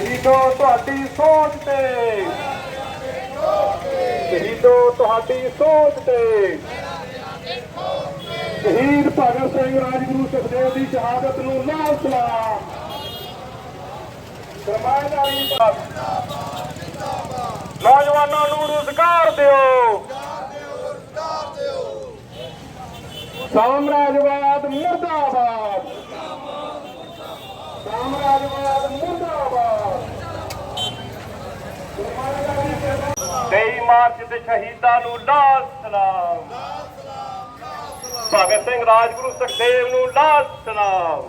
ਸ਼ਹੀਦੋ ਤੁਹਾਡੀ ਸੋਚ ਤੇ। ਸ਼ਹੀਦੋ ਤੁਹਾਡੀ ਸੋਚ ਤੇ। ਸ਼ਹੀਦ ਭਗਤ ਸਿੰਘ ਰਾਜਗੁਰੂ ਸੁਖਦੇਵ ਦੀ ਸ਼ਹਾਦਤ ਨੂੰ ਲਾਲ ਸਲਾਮ। ਸਰਮਾਇਦਾਰੀ ਨੌਜਵਾਨਾਂ ਨੂੰ ਰੁਜ਼ਗਾਰ ਦਿਓ। ਸਾਮਰਾਜਵਾਦ ਮੁਰਦਾਬਾਦ। ਸਾਮਰਾਜਵਾਦ ਮੁਰਦਾਬਾਦ। 23 ਮਾਰਚ ਦੇ ਸ਼ਹੀਦਾਂ ਨੂੰ ਲਾਲ ਸਲਾਮ। ਭਗਤ ਸਿੰਘ ਰਾਜਗੁਰੂ ਸੁਖਦੇਵ ਨੂੰ ਲਾਲ ਸਲਾਮ।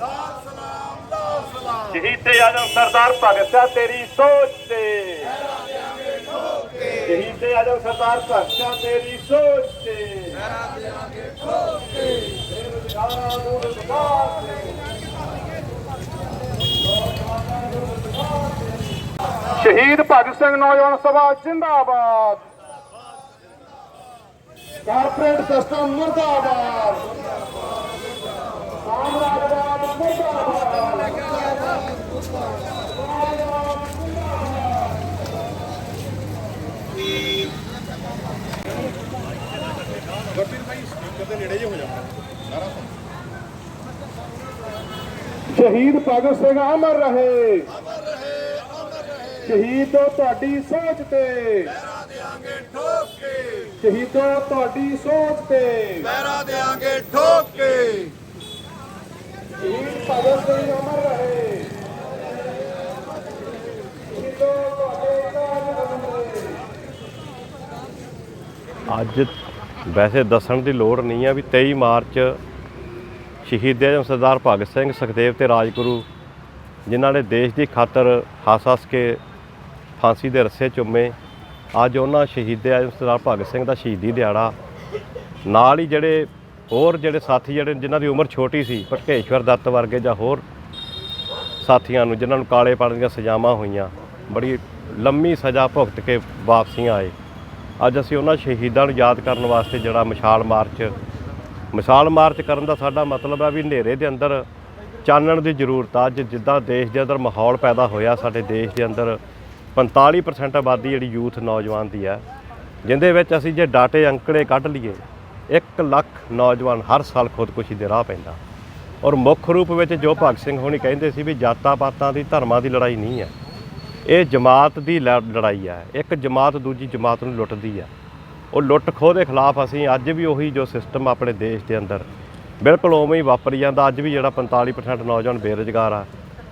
ਸ਼ਹੀਦੇ ਆਜਮ ਸਰਦਾਰ ਭਗਤ ਸਿੰਘ ਤੇਰੀ ਸੋਚ ਤੇ। ਸ਼ਹੀਦੇ ਆਜਮ ਸਰਦਾਰ ਭਗਤ ਸਿੰਘ ਤੇਰੀ ਸੋਚ ਤੇ। ਬੇਰੁਜ਼ਗਾਰਾਂ ਨੂੰ ਰੁਜ਼ਗਾਰ ਦੇ ਸ਼ਹੀਦ ਭਗਤ ਸਿੰਘ ਨੌਜਵਾਨ ਸਭਾ, ਜਿੰਦਾਬਾਦ। ਕਾਰਪੋਰੇਟ ਸਿਸਟਮ ਮੁਰਦਾਬਾਦ। ਸਾਮਰਾਜਵਾਦ ਮੁਰਦਾਬਾਦ। ਸ਼ਹੀਦ ਭਗਤ ਸਿੰਘ ਅਮਰ ਰਹੇ। ਸ਼ਹੀਦੋ ਤੁਹਾਡੀ ਸੋਚ ਤੇ। ਪੈਰਾ ਦੇਾਂਗੇ ਠੋਕ। ਕੇ ਸ਼ਹੀਦੋ ਤੁਹਾਡੀ ਸੋਚ ਤੇ। ਪੈਰਾ ਦੇਾਂਗੇ ਠੋਕ। ਕੇ ਸ਼ਹੀਦ ਭਗਤ ਸਿੰਘ ਅਮਰ ਰਹੇ। ਸ਼ਹੀਦੋ ਤੁਹਾਡੇ ਕਾਜ ਰਹੇ ਅੱਜ ਵੈਸੇ ਦੱਸਣ ਦੀ ਲੋੜ ਨਹੀਂ ਆ ਵੀ 23 ਮਾਰਚ ਸ਼ਹੀਦ ਆਜਮ ਸਰਦਾਰ ਭਗਤ ਸਿੰਘ ਸੁਖਦੇਵ ਤੇ ਰਾਜਗੁਰੂ ਜਿਨ੍ਹਾਂ ਨੇ ਦੇਸ਼ ਦੀ ਖਾਤਰ ਹੱਸ-ਹੱਸ ਕੇ ਫਾਂਸੀ ਦੇ ਰੱਸੇ ਚੁੰਮੇ। ਅੱਜ ਉਹਨਾਂ ਸ਼ਹੀਦ ਆਜਮ ਸਰਦਾਰ ਭਗਤ ਸਿੰਘ ਦਾ ਸ਼ਹੀਦੀ ਦਿਹਾੜਾ। ਨਾਲ ਹੀ ਜਿਹੜੇ ਹੋਰ ਜਿਹੜੇ ਸਾਥੀ ਜਿਹੜੇ ਜਿਨ੍ਹਾਂ ਦੀ ਉਮਰ ਛੋਟੀ ਸੀ, ਭਟਕੇਸ਼ਵਰ ਦੱਤ ਵਰਗੇ ਜਾਂ ਹੋਰ ਸਾਥੀਆਂ ਨੂੰ, ਜਿਨ੍ਹਾਂ ਨੂੰ ਕਾਲੇ ਪਾਣੀ ਦੀਆਂ ਸਜ਼ਾਵਾਂ ਹੋਈਆਂ, ਬੜੀ ਲੰਮੀ ਸਜ਼ਾ ਭੁਗਤ ਕੇ ਵਾਪਸੀਆਂ ਆਏ। ਅੱਜ ਅਸੀਂ ਉਹਨਾਂ ਸ਼ਹੀਦਾਂ ਨੂੰ ਯਾਦ ਕਰਨ ਵਾਸਤੇ ਜਿਹੜਾ ਮਸ਼ਾਲ ਮਾਰਚ ਮਸ਼ਾਲ ਮਾਰਚ ਕਰਨ ਦਾ ਸਾਡਾ ਮਤਲਬ ਹੈ ਵੀ ਹਨੇਰੇ ਦੇ ਅੰਦਰ ਚਾਨਣ ਦੀ ਜ਼ਰੂਰਤ ਆ। ਅੱਜ ਜਿੱਦਾਂ ਦੇਸ਼ ਦੇ ਅੰਦਰ ਮਾਹੌਲ ਪੈਦਾ ਹੋਇਆ, ਸਾਡੇ ਦੇਸ਼ ਦੇ ਅੰਦਰ 45% ਆਬਾਦੀ ਜਿਹੜੀ ਯੂਥ ਨੌਜਵਾਨ ਦੀ ਹੈ, ਜਿੰਦੇ ਵਿੱਚ ਅਸੀਂ ਜੇ ਡਾਟੇ ਅੰਕੜੇ ਕੱਢ ਲਈਏ 1 ਲੱਖ ਨੌਜਵਾਨ ਹਰ ਸਾਲ ਖੁਦਕੁਸ਼ੀ ਦੇ ਰਾਹ ਪੈਂਦਾ। ਔਰ ਮੁੱਖ ਰੂਪ ਵਿੱਚ ਜੋ ਭਗਤ ਸਿੰਘ ਹੋਣੀ ਕਹਿੰਦੇ ਸੀ ਵੀ ਜਾਤਾਂ ਪਾਤਾਂ ਦੀ ਧਰਮਾਂ ਦੀ ਲੜਾਈ ਨਹੀਂ ਹੈ। ਇਹ ਜਮਾਤ ਦੀ ਲੜ- ਲੜਾਈ ਹੈ। ਇੱਕ ਜਮਾਤ ਦੂਜੀ ਜਮਾਤ ਨੂੰ ਲੁੱਟਦੀ ਹੈ। ਉਹ ਲੁੱਟ ਖੋਹ ਦੇ ਖਿਲਾਫ ਅਸੀਂ ਅੱਜ ਵੀ ਉਹੀ ਜੋ ਸਿਸਟਮ ਆਪਣੇ ਦੇਸ਼ ਦੇ ਅੰਦਰ ਬਿਲਕੁਲ ਉਵੇਂ ਹੀ ਵਾਪਰੀ ਜਾਂਦਾ। ਅੱਜ ਵੀ ਜਿਹੜਾ 45% ਨੌਜਵਾਨ ਬੇਰੁਜ਼ਗਾਰ ਆ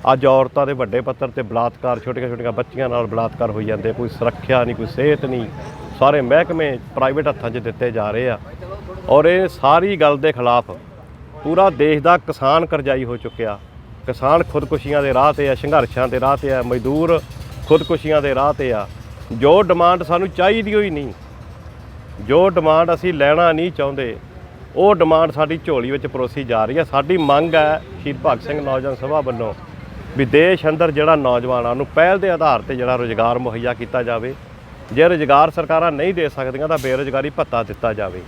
ਅੱਜ ਔਰਤਾਂ ਦੇ ਵੱਡੇ ਪੱਧਰ ਤੇ ਬਲਾਤਕਾਰ, ਛੋਟੀਆਂ ਛੋਟੀਆਂ ਬੱਚੀਆਂ ਨਾਲ ਬਲਾਤਕਾਰ ਹੋਈ ਜਾਂਦੇ ਕੋਈ ਸੁਰੱਖਿਆ ਨਹੀਂ, ਕੋਈ ਸਿਹਤ ਨਹੀਂ। ਸਾਰੇ ਮਹਿਕਮੇ ਪ੍ਰਾਈਵੇਟ ਹੱਥਾਂ 'ਚ ਦਿੱਤੇ ਜਾ ਰਹੇ ਆ। ਔਰ ਇਹ ਸਾਰੀ ਗੱਲ ਦੇ ਖਿਲਾਫ ਪੂਰਾ ਦੇਸ਼ ਦਾ ਕਿਸਾਨ ਕਰਜ਼ਾਈ ਹੋ ਚੁੱਕਿਆ। ਕਿਸਾਨ ਖੁਦਕੁਸ਼ੀਆਂ ਦੇ ਰਾਹ ਤੇ ਆ, ਸੰਘਰਸ਼ਾਂ ਦੇ ਰਾਹ ਤੇ ਆ, ਮਜ਼ਦੂਰ ਖੁਦਕੁਸ਼ੀਆਂ ਦੇ ਰਾਹ ਤੇ ਆ। ਜੋ ਡਿਮਾਂਡ ਸਾਨੂੰ ਚਾਹੀਦੀ ਹੋਈ ਨਹੀਂ, ਜੋ ਡਿਮਾਂਡ ਅਸੀਂ ਲੈਣਾ ਨਹੀਂ ਚਾਹੁੰਦੇ, ਉਹ ਡਿਮਾਂਡ ਸਾਡੀ ਝੋਲੀ ਵਿੱਚ ਪਰੋਸੀ ਜਾ ਰਹੀ ਹੈ ਸਾਡੀ ਮੰਗ ਹੈ ਸ਼ਹੀਦ ਭਗਤ ਸਿੰਘ ਨੌਜਵਾਨ ਸਭਾ ਵੱਲੋਂ ਵੀ ਦੇਸ਼ ਅੰਦਰ ਜਿਹੜਾ ਨੌਜਵਾਨਾਂ ਨੂੰ ਪਹਿਲ ਦੇ ਆਧਾਰ ਤੇ ਜਿਹੜਾ ਰੋਜ਼ਗਾਰ ਮੁਹੱਈਆ ਕੀਤਾ ਜਾਵੇ, ਜੇ ਰੋਜ਼ਗਾਰ ਸਰਕਾਰਾਂ ਨਹੀਂ ਦੇ ਸਕਦੀਆਂ ਤਾਂ ਬੇਰੁਜ਼ਗਾਰੀ ਭੱਤਾ ਦਿੱਤਾ ਜਾਵੇ।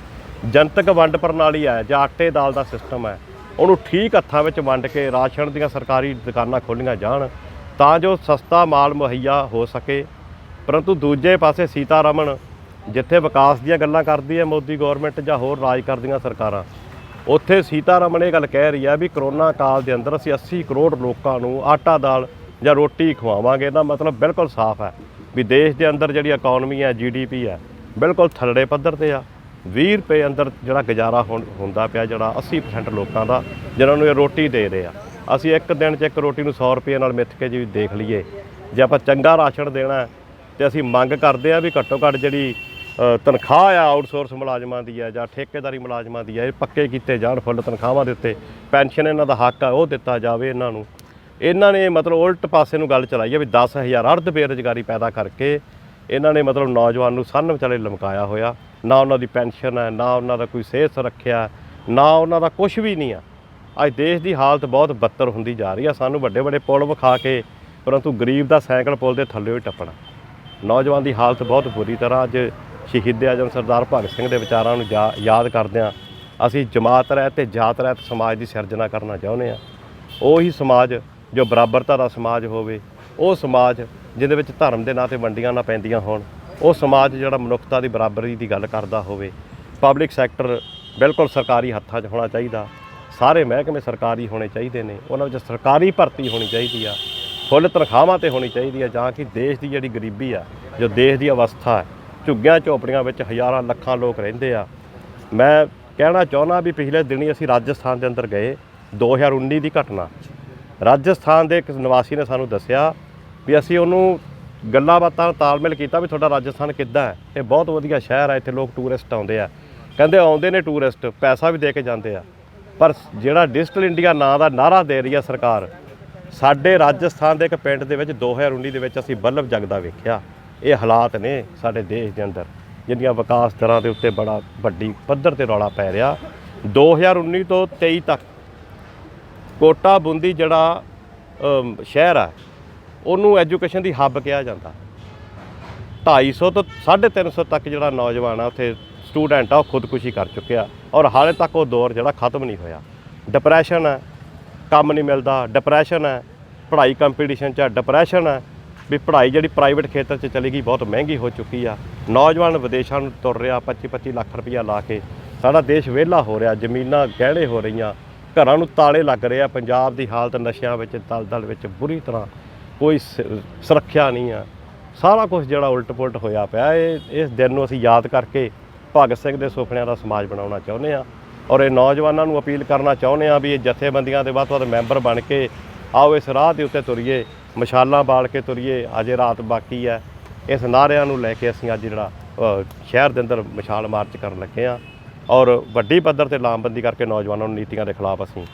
ਜਨਤਕ ਵੰਡ ਪ੍ਰਣਾਲੀ ਹੈ, ਜਾਂ ਆਟੇ ਦਾਲ ਦਾ ਸਿਸਟਮ ਹੈ, ਉਹਨੂੰ ਠੀਕ ਹੱਥਾਂ ਵਿੱਚ ਵੰਡ ਕੇ ਰਾਸ਼ਨ ਦੀਆਂ ਸਰਕਾਰੀ ਦੁਕਾਨਾਂ ਖੋਲ੍ਹੀਆਂ ਜਾਣ, ਤਾਂ ਜੋ ਸਸਤਾ ਮਾਲ ਮੁਹੱਈਆ ਹੋ ਸਕੇ। ਪਰੰਤੂ ਦੂਜੇ ਪਾਸੇ ਸੀਤਾਰਮਨ ਜਿੱਥੇ ਵਿਕਾਸ ਦੀਆਂ ਗੱਲਾਂ ਕਰਦੀ ਹੈ ਮੋਦੀ ਗਵਰਨਮੈਂਟ ਜਾਂ ਹੋਰ ਰਾਜ ਕਰਦੀਆਂ ਸਰਕਾਰਾਂ ਉੱਥੇ ਸੀਤਾਰਮਨ ਇਹ ਗੱਲ ਕਹਿ ਰਹੀ ਹੈ ਵੀ ਕਰੋਨਾ ਕਾਲ ਦੇ ਅੰਦਰ ਅਸੀਂ 80 ਕਰੋੜ ਲੋਕਾਂ ਨੂੰ ਆਟਾ ਦਾਲ ਜਾਂ ਰੋਟੀ ਖਵਾਵਾਂਗੇ। ਇਹਦਾ ਮਤਲਬ ਬਿਲਕੁਲ ਸਾਫ਼ ਹੈ ਵੀ ਦੇਸ਼ ਦੇ ਅੰਦਰ ਜਿਹੜੀ ਇਕਨੋਮੀ ਹੈ ਜੀਡੀਪੀ ਹੈ ਬਿਲਕੁਲ ਥੱਲੜੇ ਪੱਧਰ ਤੇ ਆ। 20 ਰੁਪਏ ਅੰਦਰ ਜਿਹੜਾ ਗੁਜ਼ਾਰਾ ਹੋਣ- ਹੁੰਦਾ ਪਿਆ ਜਿਹੜਾ 80% ਲੋਕਾਂ ਦਾ ਜਿਹਨਾਂ ਨੂੰ ਇਹ ਰੋਟੀ ਦੇ ਰਹੇ ਆ। ਅਸੀਂ ਇੱਕ ਦਿਨ 'ਚ ਇੱਕ ਰੋਟੀ ਨੂੰ 100 ਰੁਪਏ ਨਾਲ ਮਿੱਥ ਕੇ ਜੇ ਦੇਖ ਲਈਏ ਜੇ ਆਪਾਂ ਚੰਗਾ ਰਾਸ਼ਨ ਦੇਣਾ ਹੈ, ਤੇ ਅਸੀਂ ਮੰਗ ਕਰਦੇ ਆ ਵੀ ਘੱਟੋ ਘੱਟ ਜਿਹੜੀ ਤਨਖਾਹ ਆ ਆਊਟਸੋਰਸ ਮੁਲਾਜ਼ਮਾਂ ਦੀ ਹੈ ਜਾਂ ਠੇਕੇਦਾਰੀ ਮੁਲਾਜ਼ਮਾਂ ਦੀ ਹੈ ਇਹ ਪੱਕੇ ਕੀਤੇ ਜਾਣ ਫੁੱਲ ਤਨਖਾਹਾਂ ਦੇ ਉੱਤੇ, ਪੈਨਸ਼ਨ ਇਹਨਾਂ ਦਾ ਹੱਕ ਆ, ਉਹ ਦਿੱਤਾ ਜਾਵੇ ਇਹਨਾਂ ਨੂੰ। ਇਹਨਾਂ ਨੇ ਮਤਲਬ ਉਲਟ ਪਾਸੇ ਨੂੰ ਗੱਲ ਚਲਾਈ ਹੈ ਵੀ 10000 ਅਰਧ ਬੇਰੁਜ਼ਗਾਰੀ ਪੈਦਾ ਕਰਕੇ ਇਹਨਾਂ ਨੇ ਮਤਲਬ ਨੌਜਵਾਨ ਨੂੰ ਸੰਨ ਵਿਚਾਲੇ ਲਮਕਾਇਆ ਹੋਇਆ। ਨਾ ਉਹਨਾਂ ਦੀ ਪੈਨਸ਼ਨ ਹੈ ਨਾ ਉਹਨਾਂ ਦਾ ਕੋਈ ਸਿਹਤ ਸੁਰੱਖਿਆ, ਨਾ ਉਹਨਾਂ ਦਾ ਕੁਝ ਵੀ ਨਹੀਂ ਆ। ਅੱਜ ਦੇਸ਼ ਦੀ ਹਾਲਤ ਬਹੁਤ ਬੱਤਰ ਹੁੰਦੀ ਜਾ ਰਹੀ ਆ। ਸਾਨੂੰ ਵੱਡੇ ਵੱਡੇ ਪੁਲ ਵਿਖਾ ਕੇ, ਪਰੰਤੂ ਗਰੀਬ ਦਾ ਸਾਈਕਲ ਪੁਲ ਦੇ ਥੱਲੇ ਹੀ ਟੱਪਣਾ। ਨੌਜਵਾਨ ਦੀ ਹਾਲਤ ਬਹੁਤ ਬੁਰੀ ਤਰ੍ਹਾਂ ਅੱਜ ਸ਼ਹੀਦ ਆਜਮ ਸਰਦਾਰ ਭਗਤ ਸਿੰਘ ਦੇ ਵਿਚਾਰਾਂ ਨੂੰ ਯਾ- ਯਾਦ ਕਰਦਿਆਂ ਅਸੀਂ ਜਮਾਤ ਰਹਿਤ ਤੇ ਜਾਤ ਰਹਿਤ ਸਮਾਜ ਦੀ ਸਿਰਜਣਾ ਕਰਨਾ ਚਾਹੁੰਦੇ ਆ ਉਹੀ ਸਮਾਜ ਜੋ ਬਰਾਬਰਤਾ ਦਾ ਸਮਾਜ ਹੋਵੇ, ਉਹ ਸਮਾਜ ਜਿਹਦੇ ਵਿੱਚ ਧਰਮ ਦੇ ਨਾਂ ਤੇ ਵੰਡੀਆਂ ਨਾ ਪੈਂਦੀਆਂ ਹੋਣ, ਉਹ ਸਮਾਜ ਜਿਹੜਾ ਮਨੁੱਖਤਾ ਦੀ ਬਰਾਬਰੀ ਦੀ ਗੱਲ ਕਰਦਾ ਹੋਵੇ ਪਬਲਿਕ ਸੈਕਟਰ ਬਿਲਕੁਲ ਸਰਕਾਰੀ ਹੱਥਾਂ 'ਚ ਹੋਣਾ ਚਾਹੀਦਾ। ਸਾਰੇ ਮਹਿਕਮੇ ਸਰਕਾਰੀ ਹੋਣੇ ਚਾਹੀਦੇ ਨੇ, ਉਹਨਾਂ ਵਿੱਚ ਸਰਕਾਰੀ ਭਰਤੀ ਹੋਣੀ ਚਾਹੀਦੀ ਆ, ਫੁੱਲ ਤਨਖਾਹਾਂ ਤੇ ਹੋਣੀ ਚਾਹੀਦੀ ਆ, ਜਾਂ ਕਿ ਦੇਸ਼ ਦੀ ਜਿਹੜੀ ਗਰੀਬੀ ਆ, ਜੋ ਦੇਸ਼ ਦੀ ਅਵਸਥਾ ਹੈ ਝੁੱਗੀਆਂ ਝੋਪੜੀਆਂ ਵਿੱਚ ਹਜ਼ਾਰਾਂ ਲੱਖਾਂ ਲੋਕ ਰਹਿੰਦੇ ਆ। ਮੈਂ ਕਹਿਣਾ ਚਾਹੁੰਦਾ ਵੀ ਪਿਛਲੇ ਦਿਨੀ ਅਸੀਂ ਰਾਜਸਥਾਨ ਦੇ ਅੰਦਰ ਗਏ 2019 ਦੀ ਘਟਨਾ। ਰਾਜਸਥਾਨ ਦੇ ਇੱਕ ਨਿਵਾਸੀ ਨੇ ਸਾਨੂੰ ਦੱਸਿਆ ਵੀ ਅਸੀਂ ਉਹਨੂੰ ਗੱਲਾਂ ਬਾਤਾਂ ਤਾਲਮੇਲ ਕੀਤਾ ਵੀ ਤੁਹਾਡਾ ਰਾਜਸਥਾਨ ਕਿੱਦਾਂ ਹੈ। ਇਹ ਬਹੁਤ ਵਧੀਆ ਸ਼ਹਿਰ ਹੈ ਇੱਥੇ ਲੋਕ ਟੂਰਿਸਟ ਆਉਂਦੇ ਆ। ਕਹਿੰਦੇ ਆਉਂਦੇ ਨੇ ਟੂਰਿਸਟ, ਪੈਸਾ ਵੀ ਦੇ ਕੇ ਜਾਂਦੇ ਆ। ਪਰ ਜਿਹੜਾ ਡਿਜੀਟਲ ਇੰਡੀਆ ਨਾਂ ਦਾ ਨਾਰਾ ਦੇ ਰਹੀ ਆ ਸਰਕਾਰ, ਸਾਡੇ ਰਾਜਸਥਾਨ ਦੇ ਇੱਕ ਪਿੰਡ ਦੇ ਵਿੱਚ 2019 ਦੇ ਵਿੱਚ ਅਸੀਂ ਬੱਲਬ ਜਗਦਾ ਵੇਖਿਆ। ਇਹ ਹਾਲਾਤ ਨੇ ਸਾਡੇ ਦੇਸ਼ ਦੇ ਅੰਦਰ ਜਿਹੜੀਆਂ ਵਿਕਾਸ ਦਰਾਂ ਦੇ ਉੱਤੇ ਬੜਾ ਵੱਡੀ ਪੱਧਰ ਤੇ ਰੌਲਾ ਪੈ ਰਿਹਾ। 2019 ਤੋਂ 23 ਤੱਕ ਕੋਟਾ ਬੁੰਦੀ ਜਿਹੜਾ ਸ਼ਹਿਰ ਆ, ਉਹਨੂੰ ਐਜੂਕੇਸ਼ਨ ਦੀ ਹੱਬ ਕਿਹਾ ਜਾਂਦਾ। 250 ਤੋਂ 350 ਤੱਕ ਜਿਹੜਾ ਨੌਜਵਾਨ ਆ, ਉੱਥੇ ਸਟੂਡੈਂਟ ਆ, ਉਹ ਖੁਦਕੁਸ਼ੀ ਕਰ ਚੁੱਕਿਆ ਔਰ ਹਾਲੇ ਤੱਕ ਉਹ ਦੌਰ ਜਿਹੜਾ ਖਤਮ ਨਹੀਂ ਹੋਇਆ। ਡਿਪਰੈਸ਼ਨ ਹੈ ਕੰਮ ਨਹੀਂ ਮਿਲਦਾ ਡਿਪਰੈਸ਼ਨ ਹੈ ਪੜ੍ਹਾਈ ਕੰਪੀਟੀਸ਼ਨ 'ਚ ਹੈ ਡਿਪਰੈਸ਼ਨ ਹੈ ਵੀ ਪੜ੍ਹਾਈ ਜਿਹੜੀ ਪ੍ਰਾਈਵੇਟ ਖੇਤਰ 'ਚ ਚਲੀ ਗਈ ਬਹੁਤ ਮਹਿੰਗੀ ਹੋ ਚੁੱਕੀ ਆ। ਨੌਜਵਾਨ ਵਿਦੇਸ਼ਾਂ ਨੂੰ ਤੁਰ ਰਿਹਾ 25 25 ਲੱਖ ਰੁਪਈਆ ਲਾ ਕੇ। ਸਾਡਾ ਦੇਸ਼ ਵਿਹਲਾ ਹੋ ਰਿਹਾ, ਜ਼ਮੀਨਾਂ ਗਹਿਣੇ ਹੋ ਰਹੀਆਂ, ਘਰਾਂ ਨੂੰ ਤਾਲੇ ਲੱਗ ਰਹੇ ਆ। ਪੰਜਾਬ ਦੀ ਹਾਲਤ ਨਸ਼ਿਆਂ ਵਿੱਚ, ਦਲਦਲ ਵਿੱਚ ਬੁਰੀ ਤਰ੍ਹਾਂ ਕੋਈ ਸ- ਸੁਰੱਖਿਆ ਨਹੀਂ ਆ। ਸਾਰਾ ਕੁਝ ਜਿਹੜਾ ਉਲਟ ਪੁਲਟ ਹੋਇਆ ਪਿਆ। ਇਹ, ਇਸ ਦਿਨ ਨੂੰ ਅਸੀਂ ਯਾਦ ਕਰਕੇ ਭਗਤ ਸਿੰਘ ਦੇ ਸੁਪਨਿਆਂ ਦਾ ਸਮਾਜ ਬਣਾਉਣਾ ਚਾਹੁੰਦੇ ਆ। ਔਰ ਇਹ ਨੌਜਵਾਨਾਂ ਨੂੰ ਅਪੀਲ ਕਰਨਾ ਚਾਹੁੰਦੇ ਆ ਵੀ ਇਹ ਜਥੇਬੰਦੀਆਂ ਦੇ ਵੱਧ ਤੋਂ ਵੱਧ ਮੈਂਬਰ ਬਣ ਕੇ ਆਓ, ਇਸ ਰਾਹ ਦੇ ਉੱਤੇ ਤੁਰੀਏ। ਮਸ਼ਾਲਾਂ ਬਾਲ ਕੇ ਤੁਰੀਏ ਅਜੇ ਰਾਤ ਬਾਕੀ ਹੈ। ਇਸ ਨਾਰਿਆਂ ਨੂੰ ਲੈ ਕੇ ਅਸੀਂ ਅੱਜ ਜਿਹੜਾ ਸ਼ਹਿਰ ਦੇ ਅੰਦਰ ਮਸ਼ਾਲ ਮਾਰਚ ਕਰਨ ਲੱਗੇ ਆ ਔਰ ਵੱਡੀ ਪੱਧਰ ਤੇ ਲਾਮਬੰਦੀ ਕਰਕੇ ਨੌਜਵਾਨਾਂ ਨੂੰ ਨੀਤੀਆਂ ਦੇ ਖਿਲਾਫ ਅਸੀਂ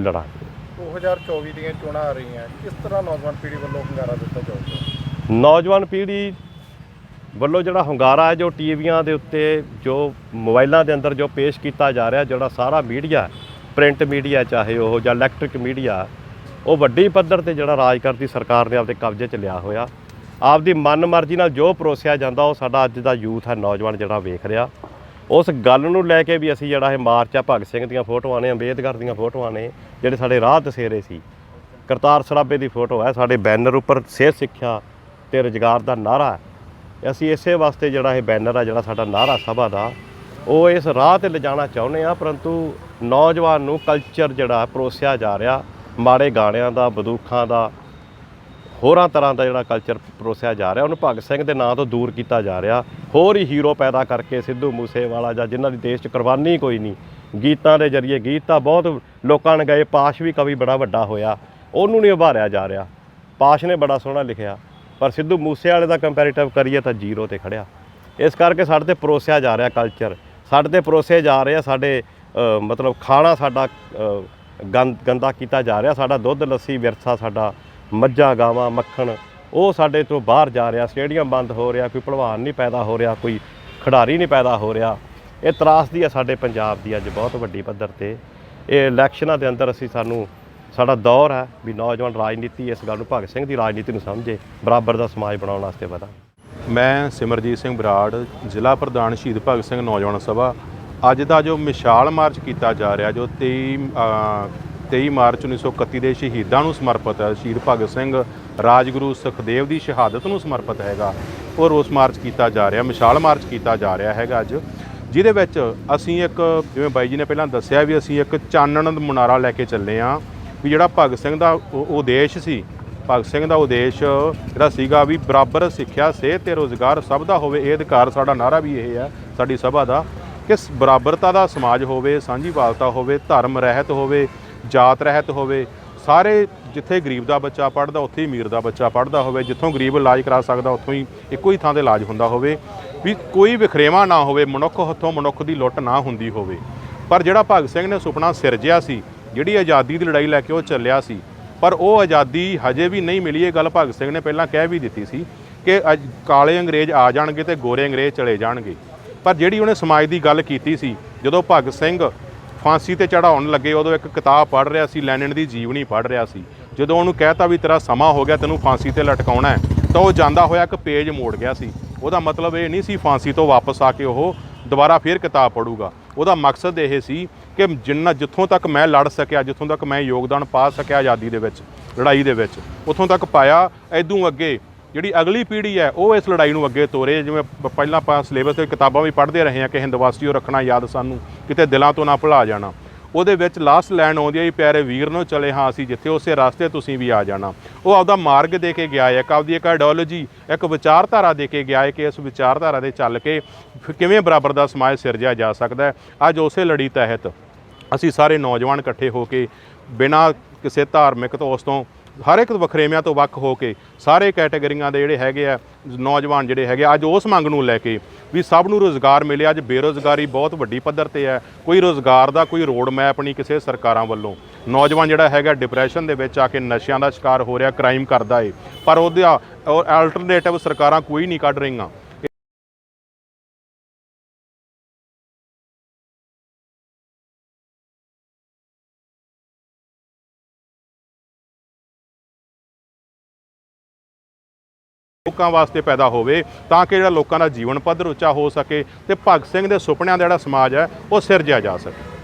ਲੜਾਂਗੇ। 2024 ਦੀਆਂ ਚੋਣਾਂ ਆ ਰਹੀਆਂ। ਕਿਸ ਤਰ੍ਹਾਂ ਨੌਜਵਾਨ ਪੀੜ੍ਹੀ ਵੱਲੋਂ ਹੁੰਗਾਰਾ ਦਿੱਤਾ ਜਾਊਗਾ? ਨੌਜਵਾਨ ਪੀੜ੍ਹੀ ਵੱਲੋਂ ਜਿਹੜਾ ਹੁੰਗਾਰਾ ਹੈ ਜੋ ਟੀਵੀਆਂ ਦੇ ਉੱਤੇ ਜੋ ਮੋਬਾਈਲਾਂ ਦੇ ਅੰਦਰ ਜੋ ਪੇਸ਼ ਕੀਤਾ ਜਾ ਰਿਹਾ ਜਿਹੜਾ ਸਾਰਾ ਮੀਡੀਆ ਪ੍ਰਿੰਟ ਮੀਡੀਆ ਚਾਹੇ ਉਹ ਜਾਂ ਇਲੈਕਟ੍ਰਿਕ ਮੀਡੀਆ ਉਹ ਵੱਡੀ ਪੱਧਰ ਤੇ ਜਿਹੜਾ ਰਾਜ ਕਰਦੀ ਸਰਕਾਰ ਨੇ ਆਪਦੇ ਕਬਜ਼ੇ 'ਚ ਲਿਆ ਹੋਇਆ। ਆਪਦੀ ਮਨਮਰਜ਼ੀ ਨਾਲ ਜੋ ਪਰੋਸਿਆ ਜਾਂਦਾ, ਉਹ ਸਾਡਾ ਅੱਜ ਦਾ ਯੂਥ ਹੈ, ਨੌਜਵਾਨ ਜਿਹੜਾ ਵੇਖ ਰਿਹਾ। ਉਸ ਗੱਲ ਨੂੰ ਲੈ ਕੇ ਵੀ ਅਸੀਂ ਜਿਹੜਾ ਇਹ ਮਾਰਚ ਆ, ਭਗਤ ਸਿੰਘ ਦੀਆਂ ਫੋਟੋਆਂ ਨੇ, ਅੰਬੇਦਕਰ ਦੀਆਂ ਫੋਟੋਆਂ ਨੇ, ਜਿਹੜੇ ਸਾਡੇ ਰਾਹ ਦਸੇਰੇ ਸੀ। ਕਰਤਾਰ ਸਰਾਭੇ ਦੀ ਫੋਟੋ ਹੈ, ਸਾਡੇ ਬੈਨਰ ਉੱਪਰ ਸਿਹਤ, ਸਿੱਖਿਆ ਤੇ ਰੁਜ਼ਗਾਰ ਦਾ ਨਾਰਾ ਹੈ। ਅਸੀਂ ਇਸੇ ਵਾਸਤੇ ਜਿਹੜਾ ਇਹ ਬੈਨਰ ਆ, ਜਿਹੜਾ ਸਾਡਾ ਨਾਰਾ ਸਭਾ ਦਾ, ਉਹ ਇਸ ਰਾਹ ਤੇ ਲਿਜਾਣਾ ਚਾਹੁੰਦੇ ਆ ਪਰੰਤੂ ਨੌਜਵਾਨ ਨੂੰ ਕਲਚਰ ਜਿਹੜਾ ਪਰੋਸਿਆ ਜਾ ਰਿਹਾ। ਮਾੜੇ ਗਾਣਿਆਂ ਦਾ ਬੰਦੂਖਾਂ ਦਾ, ਹੋਰਾਂ ਤਰ੍ਹਾਂ ਦਾ ਜਿਹੜਾ ਕਲਚਰ ਪਰੋਸਿਆ ਜਾ ਰਿਹਾ, ਉਹਨੂੰ ਭਗਤ ਸਿੰਘ ਦੇ ਨਾਂ ਤੋਂ ਦੂਰ ਕੀਤਾ ਜਾ ਰਿਹਾ। ਹੋਰ ਹੀ ਹੀਰੋ ਪੈਦਾ ਕਰਕੇ ਸਿੱਧੂ ਮੂਸੇਵਾਲਾ ਜਾਂ ਜਿਨ੍ਹਾਂ ਦੀ ਦੇਸ਼ 'ਚ ਕੁਰਬਾਨੀ ਕੋਈ ਨਹੀਂ। ਗੀਤਾਂ ਦੇ ਜ਼ਰੀਏ ਗੀਤ ਤਾਂ ਬਹੁਤ ਲੋਕਾਂ ਨੇ ਗਏ, ਪਾਸ਼ ਵੀ ਕਵੀ ਬੜਾ ਵੱਡਾ ਹੋਇਆ, ਉਹਨੂੰ ਨਹੀਂ ਉਭਾਰਿਆ ਜਾ ਰਿਹਾ। ਪਾਸ਼ ਨੇ ਬੜਾ ਸੋਹਣਾ ਲਿਖਿਆ, ਪਰ ਸਿੱਧੂ ਮੂਸੇਵਾਲੇ ਦਾ ਕੰਪੈਰੀਟਿਵ ਕਰੀਏ ਤਾਂ ਜ਼ੀਰੋ ਤੇ ਖੜਿਆ। ਇਸ ਕਰਕੇ ਸਾਡੇ ਤੇ ਪਰੋਸਿਆ ਜਾ ਰਿਹਾ ਕਲਚਰ ਸਾਡੇ ਤੇ ਪਰੋਸੇ ਜਾ ਰਹੇ ਆ ਸਾਡੇ ਮਤਲਬ ਖਾਣਾ ਸਾਡਾ ਗੰਦ ਗੰਦਾ ਕੀਤਾ ਜਾ ਰਿਹਾ। ਸਾਡਾ ਦੁੱਧ, ਲੱਸੀ, ਵਿਰਸਾ, ਸਾਡਾ ਮੱਝਾਂ, ਗਾਵਾਂ, ਮੱਖਣ, ਉਹ ਸਾਡੇ ਤੋਂ ਬਾਹਰ ਜਾ ਰਿਹਾ। ਸਟੇਡੀਅਮ ਬੰਦ ਹੋ ਰਿਹਾ, ਕੋਈ ਭਲਵਾਨ ਨਹੀਂ ਪੈਦਾ ਹੋ ਰਿਹਾ, ਕੋਈ ਖਿਡਾਰੀ ਨਹੀਂ ਪੈਦਾ ਹੋ ਰਿਹਾ। ਇਹ ਤਰਾਸਦੀ ਆ ਸਾਡੇ ਪੰਜਾਬ ਦੀ ਅੱਜ ਬਹੁਤ ਵੱਡੀ ਪੱਧਰ ਤੇ। ਇਹ ਇਲੈਕਸ਼ਨਾਂ ਦੇ ਅੰਦਰ ਅਸੀਂ ਸਾਨੂੰ, ਸਾਡਾ ਦੌਰ ਹੈ ਵੀ ਨੌਜਵਾਨ ਰਾਜਨੀਤੀ ਇਸ ਗੱਲ ਨੂੰ ਭਗਤ ਸਿੰਘ ਦੀ ਰਾਜਨੀਤੀ ਨੂੰ ਸਮਝੇ, ਬਰਾਬਰ ਦਾ ਸਮਾਜ ਬਣਾਉਣ ਵਾਸਤੇ ਵਧਾ। ਮੈਂ ਸਿਮਰਜੀਤ ਸਿੰਘ ਬਰਾੜ, ਜ਼ਿਲ੍ਹਾ ਪ੍ਰਧਾਨ ਸ਼ਹੀਦ ਭਗਤ ਸਿੰਘ ਨੌਜਵਾਨ ਸਭਾ ਅੱਜ ਦਾ ਜੋ ਮਿਸਾਲ ਮਾਰਚ ਕੀਤਾ ਜਾ ਰਿਹਾ ਜੋ 23 ਅ, 23 ਮਾਰਚ 1931 ਦੇ ਸ਼ਹੀਦਾਂ ਨੂੰ ਸਮਰਪਿਤ ਹੈ ਸ਼ਹੀਦ ਭਗਤ ਸਿੰਘ ਰਾਜਗੁਰੂ ਸੁਖਦੇਵ ਦੀ ਸ਼ਹਾਦਤ ਨੂੰ ਸਮਰਪਿਤ ਹੈਗਾ ਉਹ ਰੋਸ ਮਾਰਚ ਕੀਤਾ ਜਾ ਰਿਹਾ ਮਿਸਾਲ ਮਾਰਚ ਕੀਤਾ ਜਾ ਰਿਹਾ ਹੈਗਾ ਅੱਜ ਜਿਹਦੇ ਵਿੱਚ ਅਸੀਂ ਇੱਕ ਜਿਵੇਂ ਬਾਈ ਜੀ ਨੇ ਪਹਿਲਾਂ ਦੱਸਿਆ ਵੀ ਅਸੀਂ ਇੱਕ ਚਾਨਣ ਮੁਨਾਰਾ ਲੈ ਕੇ ਚੱਲੇ ਆ ਵੀ ਜਿਹੜਾ ਭਗਤ ਸਿੰਘ ਦਾ ਉਦੇਸ਼ ਸੀ ਭਗਤ ਸਿੰਘ ਦਾ ਉਦੇਸ਼ ਜਿਹੜਾ ਸੀਗਾ ਵੀ ਬਰਾਬਰ ਸਿੱਖਿਆ ਸਿਹਤ ਤੇ ਰੋਜ਼ਗਾਰ ਸਭ ਦਾ ਹੋਵੇ ਇਹ ਅਧਿਕਾਰ ਸਾਡਾ ਨਾਰਾ ਵੀ ਇਹ ਹੈ ਸਾਡੀ ਸਭਾ ਦਾ ਕਿ ਬਰਾਬਰਤਾ ਦਾ ਸਮਾਜ ਹੋਵੇ, ਸਾਂਝੀਵਾਲਤਾ ਹੋਵੇ, ਧਰਮ ਰਹਿਤ ਹੋਵੇ, ਜਾਤ ਰਹਿਤ ਹੋਵੇ, ਸਾਰੇ ਜਿੱਥੇ ਗਰੀਬ ਦਾ ਬੱਚਾ ਪੜਦਾ ਉੱਥੇ ਹੀ ਅਮੀਰ ਦਾ ਬੱਚਾ ਪੜਦਾ ਹੋਵੇ, ਜਿੱਥੋਂ ਗਰੀਬ ਇਲਾਜ ਕਰਾ ਸਕਦਾ, ਉੱਥੋਂ ਹੀ ਇੱਕੋ ਹੀ ਥਾਂ ਤੇ ਇਲਾਜ ਹੁੰਦਾ ਹੋਵੇ, ਵੀ ਕੋਈ ਵਿਖਰੇਵਾ ਨਾ ਹੋਵੇ, ਮਨੁੱਖ ਹੱਥੋਂ ਮਨੁੱਖ ਦੀ ਲੁੱਟ ਨਾ ਹੁੰਦੀ ਹੋਵੇ। ਪਰ ਜਿਹੜਾ ਭਗਤ ਸਿੰਘ ਨੇ ਸੁਪਨਾ ਸਿਰਜਿਆ ਸੀ, ਜਿਹੜੀ ਆਜ਼ਾਦੀ ਦੀ ਲੜਾਈ ਲੈ ਕੇ ਉਹ ਚੱਲਿਆ ਸੀ, ਪਰ ਉਹ ਆਜ਼ਾਦੀ ਹਜੇ ਵੀ ਨਹੀਂ ਮਿਲੀ, ਇਹ ਗੱਲ ਭਗਤ ਸਿੰਘ ਨੇ ਪਹਿਲਾਂ ਕਹਿ ਵੀ ਦਿੱਤੀ ਸੀ ਕਿ ਅੱਜ, ਕਾਲੇ ਅੰਗਰੇਜ਼ ਆ ਜਾਣਗੇ ਤੇ ਗੋਰੇ ਅੰਗਰੇਜ਼ ਚਲੇ ਜਾਣਗੇ। ਪਰ ਜਿਹੜੀ ਉਹਨੇ ਸਮਾਜ ਦੀ ਗੱਲ ਕੀਤੀ ਸੀ, ਜਦੋਂ ਭਗਤ ਸਿੰਘ ਫਾਂਸੀ ਤੇ ਚੜਾਉਣ ਲੱਗੇ, ਉਦੋਂ ਇੱਕ ਕਿਤਾਬ ਪੜ੍ਹ ਰਿਹਾ ਸੀ, ਲੈਨਿਨ ਦੀ ਜੀਵਨੀ ਪੜ੍ਹ ਰਿਹਾ ਸੀ। ਜਦੋਂ ਉਹਨੂੰ ਕਹਿਤਾ ਵੀ ਤੇਰਾ ਸਮਾਂ ਹੋ ਗਿਆ, ਤੈਨੂੰ ਫਾਂਸੀ ਤੇ ਲਟਕਾਉਣਾ ਹੈ, ਤਾਂ ਉਹ ਜਾਂਦਾ ਹੋਇਆ ਇੱਕ ਪੇਜ ਮੋੜ ਗਿਆ ਸੀ। ਉਹਦਾ ਮਤਲਬ ਇਹ ਨਹੀਂ ਸੀ ਫਾਂਸੀ ਤੋਂ ਵਾਪਸ ਆ ਕੇ ਉਹ ਦੁਬਾਰਾ ਫੇਰ ਕਿਤਾਬ ਪੜੂਗਾ ਉਹਦਾ ਮਕਸਦ ਇਹ ਸੀ ਕਿ ਜਿੰਨਾ, ਜਿੱਥੋਂ ਤੱਕ ਮੈਂ ਲੜ ਸਕਿਆ, ਜਿੱਥੋਂ ਤੱਕ ਮੈਂ ਯੋਗਦਾਨ ਪਾ ਸਕਿਆ ਆਜ਼ਾਦੀ ਦੇ ਵਿੱਚ, ਲੜਾਈ ਦੇ ਵਿੱਚ, ਉੱਥੋਂ ਤੱਕ ਪਾਇਆ ਐਦੋਂ ਅੱਗੇ ਜਿਹੜੀ ਅਗਲੀ ਪੀੜ੍ਹੀ ਹੈ, ਉਹ ਇਸ ਲੜਾਈ ਨੂੰ ਅੱਗੇ ਤੋਰੇ। ਜਿਵੇਂ ਪ- ਪਹਿਲਾਂ ਆਪਾਂ ਸਿਲੇਬਸ ਤੇ ਕਿਤਾਬਾਂ ਵੀ ਪੜ੍ਹਦੇ ਰਹੇ ਹਾਂ ਕਿ ਹਿੰਦਵਾਸੀਓ ਰੱਖਣਾ ਯਾਦ ਸਾਨੂੰ ਕਿਤੇ ਦਿਲਾਂ ਤੋਂ ਨਾ ਭੁਲਾ ਜਾਣਾ। ਉਹਦੇ ਵਿੱਚ ਲਾਸਟ ਲਾਈਨ ਆਉਂਦੀ ਹੈ ਜੀ, ਪਿਆਰੇ ਵੀਰ ਨੂੰ ਚਲੇ ਹਾਂ ਅਸੀਂ ਜਿੱਥੇ, ਉਸੇ ਰਸਤੇ ਤੁਸੀਂ ਵੀ ਆ ਜਾਣਾ। ਉਹ ਆਪਦਾ ਮਾਰਗ ਦੇ ਕੇ ਗਿਆ ਹੈ, ਇੱਕ ਆਪਦੀ ਇੱਕ ਆਈਡੀਓਲੋਜੀ ਇੱਕ ਵਿਚਾਰਧਾਰਾ ਦੇ ਕੇ ਗਿਆ ਹੈ ਕਿ ਇਸ ਵਿਚਾਰਧਾਰਾ ਦੇ ਚੱਲ ਕੇ ਫਿਰ ਕਿਵੇਂ ਬਰਾਬਰ ਦਾ ਸਮਾਜ ਸਿਰਜਿਆ ਜਾ ਸਕਦਾ ਹੈ। ਅੱਜ ਉਸੇ ਲੜੀ ਤਹਿਤ ਅਸੀਂ ਸਾਰੇ ਨੌਜਵਾਨ ਇਕੱਠੇ ਹੋ ਕੇ ਬਿਨਾਂ ਕਿਸੇ ਧਾਰਮਿਕ ਤੋਂ ਉਸ ਤੋਂ ਹਰ ਇੱਕ ਵਖਰੇਵਿਆਂ ਤੋਂ ਵੱਖ ਹੋ ਕੇ ਸਾਰੇ ਕੈਟਾਗਰੀਆਂ ਦੇ ਜਿਹੜੇ ਹੈਗੇ ਆ ਨੌਜਵਾਨ ਜਿਹੜੇ ਹੈਗੇ ਆ, ਅੱਜ ਉਸ ਮੰਗ ਨੂੰ ਲੈ ਕੇ ਵੀ ਸਭ ਨੂੰ ਰੋਜ਼ਗਾਰ ਮਿਲੇ। ਅੱਜ ਬੇਰੋਜ਼ਗਾਰੀ ਬਹੁਤ ਵੱਡੀ ਪੱਧਰ ਤੇ ਹੈ। ਕੋਈ ਰੋਜ਼ਗਾਰ ਦਾ ਕੋਈ ਰੋਡ ਮੈਪ ਨਹੀਂ ਕਿਸੇ ਸਰਕਾਰਾਂ ਵੱਲੋਂ। ਨੌਜਵਾਨ ਜਿਹੜਾ ਹੈਗਾ ਡਿਪਰੈਸ਼ਨ ਦੇ ਵਿੱਚ ਆ ਕੇ ਨਸ਼ਿਆਂ ਦਾ ਸ਼ਿਕਾਰ ਹੋ ਰਿਹਾ ਕ੍ਰਾਈਮ ਕਰਦਾ ਏ। ਪਰ ਉਹਦਾ ਆਲਟਰਨੇਟਿਵ ਸਰਕਾਰਾਂ ਕੋਈ ਨਹੀਂ ਕੱਢ ਰਹੀਆਂ। ਲੋਕਾਂ ਵਾਸਤੇ ਪੈਦਾ ਹੋਵੇ ਤਾਂ ਕਿ ਜਿਹੜਾ ਲੋਕਾਂ ਦਾ ਜੀਵਨ ਪੱਧਰ ਉੱਚਾ ਹੋ ਸਕੇ ਤੇ ਭਗਤ ਸਿੰਘ ਦੇ ਸੁਪਨਿਆਂ ਦਾ ਜਿਹੜਾ ਸਮਾਜ ਹੈ, ਉਹ ਸਿਰਜਿਆ ਜਾ ਸਕੇ।